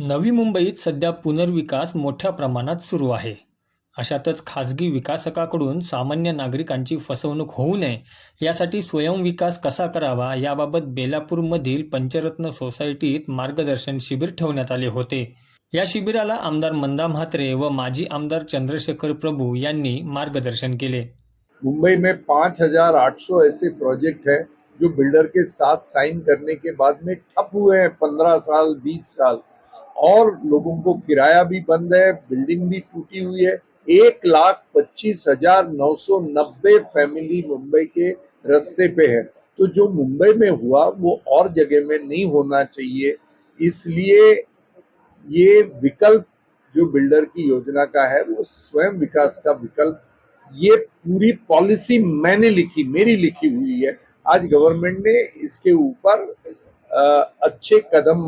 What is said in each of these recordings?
नवी मुंबईत सध्या पुनर्विकास मोठ्या प्रमाणात सुरू आहे. अशातच खाजगी विकासकाकडून सामान्य नागरिकांची फसवणूक होऊ नये यासाठी स्वयंविकास कसा करावा याबाबत बेलापूरमधील पंचरत्न सोसायटीत मार्गदर्शन शिबिर ठेवण्यात आले होते. या शिबिराला आमदार मंदा म्हात्रे व माजी आमदार चंद्रशेखर प्रभू यांनी मार्गदर्शन केले. मुंबई में पाँच हजार आठ सौ ऐसे प्रोजेक्ट हैं जो बिल्डर के साथ साइन करने के बाद में ठप हुए हैं पंद्रह साल बीस साल। और लोगों को किराया भी बंद है, बिल्डिंग भी टूटी हुई है। एक लाख पच्चीस हज़ार नौ सौ नब्बे फैमिली मुंबई के रस्ते पे है। तो जो मुंबई में हुआ, वो और जगह में नहीं होना चाहिए। इसलिए ये विकल्प, जो बिल्डर की योजना का है, वो स्वयं विकास का विकल्प, ये पूरी पॉलिसी मैंने लिखी, मेरी लिखी हुई है। आज गवर्नमेंट ने इसके ऊपर अच्छे कदम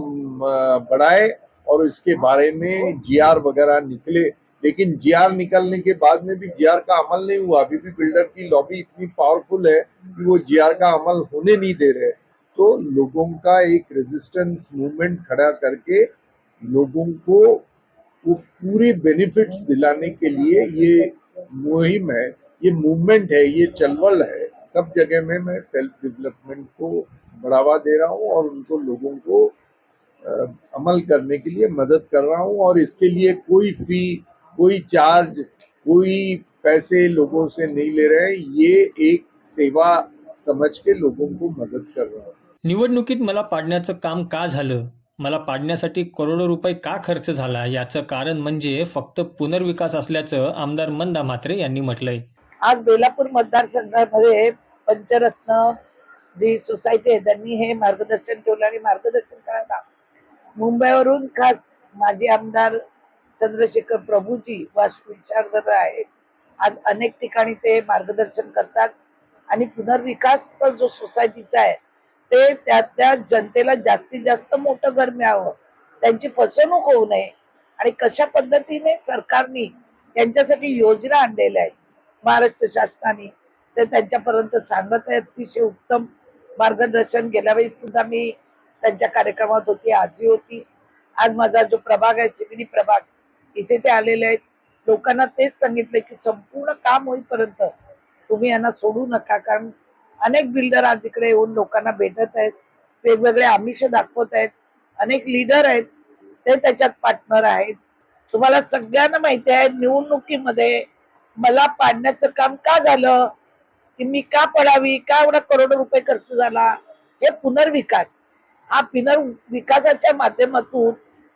बढ़ाए। और इसके बारे में जीआर वगैरह निकले। लेकिन जीआर निकलने के बाद में भी जीआर का अमल नहीं हुआ। अभी भी बिल्डर की लॉबी इतनी पावरफुल है कि वो जीआर का अमल होने नहीं दे रहे। तो लोगों का एक रेजिस्टेंस मूवमेंट खड़ा करके लोगों को वो पूरे बेनिफिट्स दिलाने के लिए ये मुहिम है, ये मूवमेंट है, ये चलवल है। सब जगह में मैं सेल्फ डेवलपमेंट को बढ़ावा दे रहा हूँ और उनको लोगों को अमल करने के लिए मदद कर रहा हूँ और इसके लिए कोई फी कोई चार्ज कोई पैसे लोगों से नहीं ले रहे हैं। ये एक सेवा समझ के लोगों को मदद कर रहा हूँ। निवडणुकीत मला पाडण्याचं काम का झालं? मला पाडण्यासाठी करोडो रुपये का खर्च झाला? याचं कारण म्हणजे फक्त पुनर्विकास असल्याचं आमदार मंदा म्हात्रे यांनी म्हटलंय. आज बेलापूर मतदारसंघामध्ये पंचरत्न जी सोसायटी आहे त्यांनी हे मार्गदर्शन ठेवलं आणि मार्गदर्शन करायला मुंबईवरून खास माजी आमदार चंद्रशेखर प्रभूजी विशारद आहेत. आज अनेक ठिकाणी ते मार्गदर्शन करतात आणि पुनर्विकासचा जो सोसायटीचा आहे ते त्या त्या जनतेला जास्तीत जास्त मोठं घर मिळावं. त्यांची फसवणूक होऊ नये आणि कशा पद्धतीने सरकारने त्यांच्यासाठी योजना आणलेल्या आहेत महाराष्ट्र शासनाने ते त्यांच्यापर्यंत सांगत आहे अतिशय उत्तम मार्गदर्शन गेल्या वेळी सुद्धा मी त्यांच्या कार्यक्रमात होती आजही होती. आज माझा जो प्रभाग आहे सिविडी प्रभाग इथे ते आलेले आहेत. लोकांना तेच सांगितलं की संपूर्ण काम होईपर्यंत तुम्ही यांना सोडू नका कारण अनेक बिल्डर आज इकडे येऊन लोकांना भेटत आहेत. वेगवेगळे आमिष दाखवत आहेत. अनेक लीडर आहेत. ते त्याच्यात पार्टनर आहेत. तुम्हाला सगळ्यांना माहिती आहे निवडणुकीमध्ये मला पाडण्याचं काम का झालं? की मी का पडावी? का एवढा करोडो रुपये खर्च झाला? हे पुनर्विकास. हा पिनर विकासाच्या माध्यमातून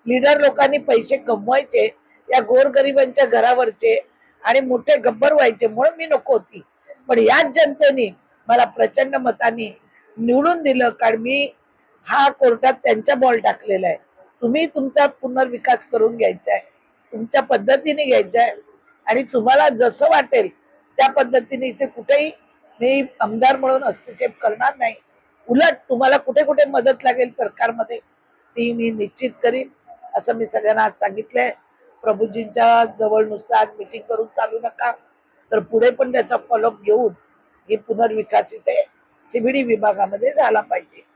लीडर लोकांनी पैसे कमवायचे या गोरगरिबांच्या घरावरचे आणि मोठे गब्बर व्हायचे म्हणून मी नको होती. पण याच जनतेने मला प्रचंड मताने निवडून दिलं कारण मी हा कोर्टात त्यांचा बॉल टाकलेला आहे. तुम्ही तुमचा पुनर्विकास करून घ्यायचा आहे. तुमच्या पद्धतीने घ्यायचा आहे. आणि तुम्हाला जसं वाटेल त्या पद्धतीने इथे कुठेही मी आमदार म्हणून हस्तक्षेप करणार नाही. उलट तुम्हाला कुठे कुठे मदत लागेल सरकारमध्ये ती मी निश्चित करीन. असं मी सगळ्यांना आज सांगितलंय. प्रभूजींच्या जवळ नुसतं आज मिटिंग करून चालू नका. तर पुढे पण त्याचा फॉलोअप घेऊन ही पुनर्विकास इथे सीबीडी विभागामध्ये झाला पाहिजे.